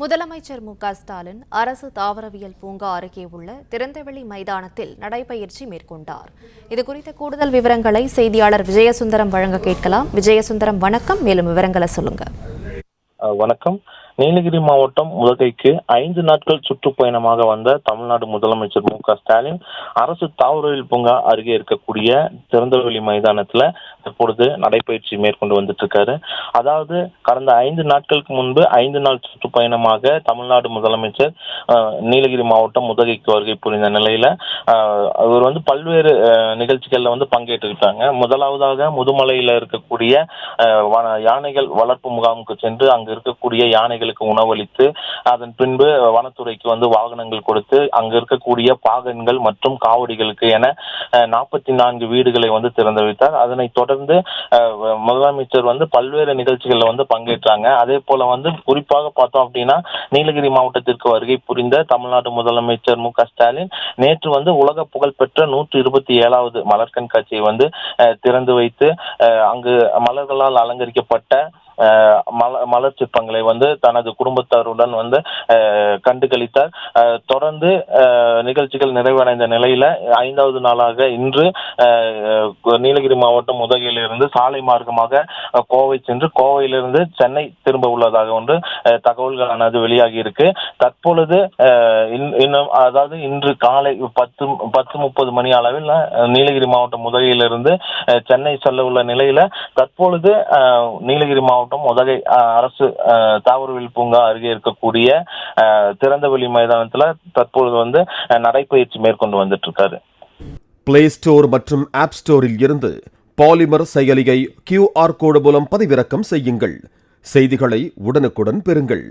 முதலமைச்சர் மு க ஸ்டாலின் அரசு தாவரவியல் பூங்கா அருகே உள்ள திறந்தவெளி மைதானத்தில் நடைபயிற்சி மேற்கொண்டார். இது குறித்த கூடுதல் விவரங்களை செய்தியாளர் விஜயசுந்தரம் வழங்க கேட்கலாம். விஜயசுந்தரம் வணக்கம். மேலும் விவரங்களை சொல்லுங்க. வணக்கம். நீலகிரி மாவட்டம் உலகைக்கு ஐந்து நாட்கள் சுற்றுப்பயணமாக வந்த தமிழ்நாடு முதலமைச்சர் மு க ஸ்டாலின் அரசு தாவரவியல் பூங்கா அருகே இருக்கக்கூடிய திறந்தவெளி மைதானத்துல தற்பொழுது நடைபயிற்சி மேற்கொண்டு வந்துட்டு இருக்காரு. அதாவது கடந்த ஐந்து நாட்களுக்கு முன்பு ஐந்து நாள் சுற்றுப்பயணமாக தமிழ்நாடு முதலமைச்சர் நீலகிரி மாவட்டம் உதகைக்கு வருகை புரிந்த நிலையில அஹ், அவர் வந்து பல்வேறு நிகழ்ச்சிகள்ல வந்து பங்கேற்றிருக்காங்க. முதலாவதாக முதுமலையில இருக்கக்கூடிய வன- யானைகள் வளர்ப்பு முகாமுக்கு சென்று அங்கு இருக்கக்கூடிய யானைகள் யானைகளுக்கு உணவளித்து அதன் பின்பு வனத்துறைக்கு வந்து வாகனங்கள் கொடுத்து அங்கு இருக்கக்கூடிய பாகன்கள் மற்றும் காவடிகளுக்கு என நாற்பத்தி நான்கு வீடுகளை வந்து திறந்து வைத்தார் அதனை தொடர்ந்து முதலமைச்சர் வந்து பல்வேறு நிகழ்ச்சிகளில் வந்து பங்கேற்றாங்க. அதே போல வந்து குறிப்பாக பார்த்தோம் அப்படின்னா நீலகிரி மாவட்டத்திற்கு வருகை புரிந்த தமிழ்நாடு முதலமைச்சர் மு க ஸ்டாலின் நேற்று வந்து உலக புகழ்பெற்ற நூற்றி இருபத்தி ஏழாவது மலர் கண்காட்சியை வந்து திறந்து வைத்து அங்கு மலர்களால் அலங்கரிக்கப்பட்ட மல மலர் சிற்பங்களை வந்து தனது குடும்பத்தாருடன் வந்து கண்டுகளித்தார். கண்டு தொடர்ந்து நிகழ்ச்சிகள் நிறைவடைந்த நிலையில ஐந்தாவது நாளாக இன்று நீலகிரி மாவட்டம் உதகையிலிருந்து சாலை மார்க்கமாக கோவை சென்று கோவையிலிருந்து சென்னை திரும்ப உள்ளதாக ஒன்று தகவல்களானது வெளியாகி இருக்கு. தற்பொழுது இன்- இன்னும் அதாவது இன்று காலை பத்து பத்து முப்பது மணி அளவில் நீலகிரி மாவட்டம் உதகையிலிருந்து சென்னை செல்ல உள்ள நிலையில தற்பொழுது நீலகிரி மாவட்டம் உதகை அரசு தாவரவில் தாவரவியல் பூங்கா அருகே இருக்கக்கூடிய திறந்தவெளி மைதானத்துல தற்பொழுது வந்து நடைபயிற்சி நடைப்பயிற்சி மேற்கொண்டு வந்துட்டு இருக்காரு பிளே ஸ்டோர் மற்றும் ஆப் ஸ்டோரில் இருந்து பாலிமர் செயலியை கியூஆர் கோடு மூலம் பதிவிறக்கம் செய்யுங்கள். செய்திகளை உடனுக்குடன் பெறுங்கள்.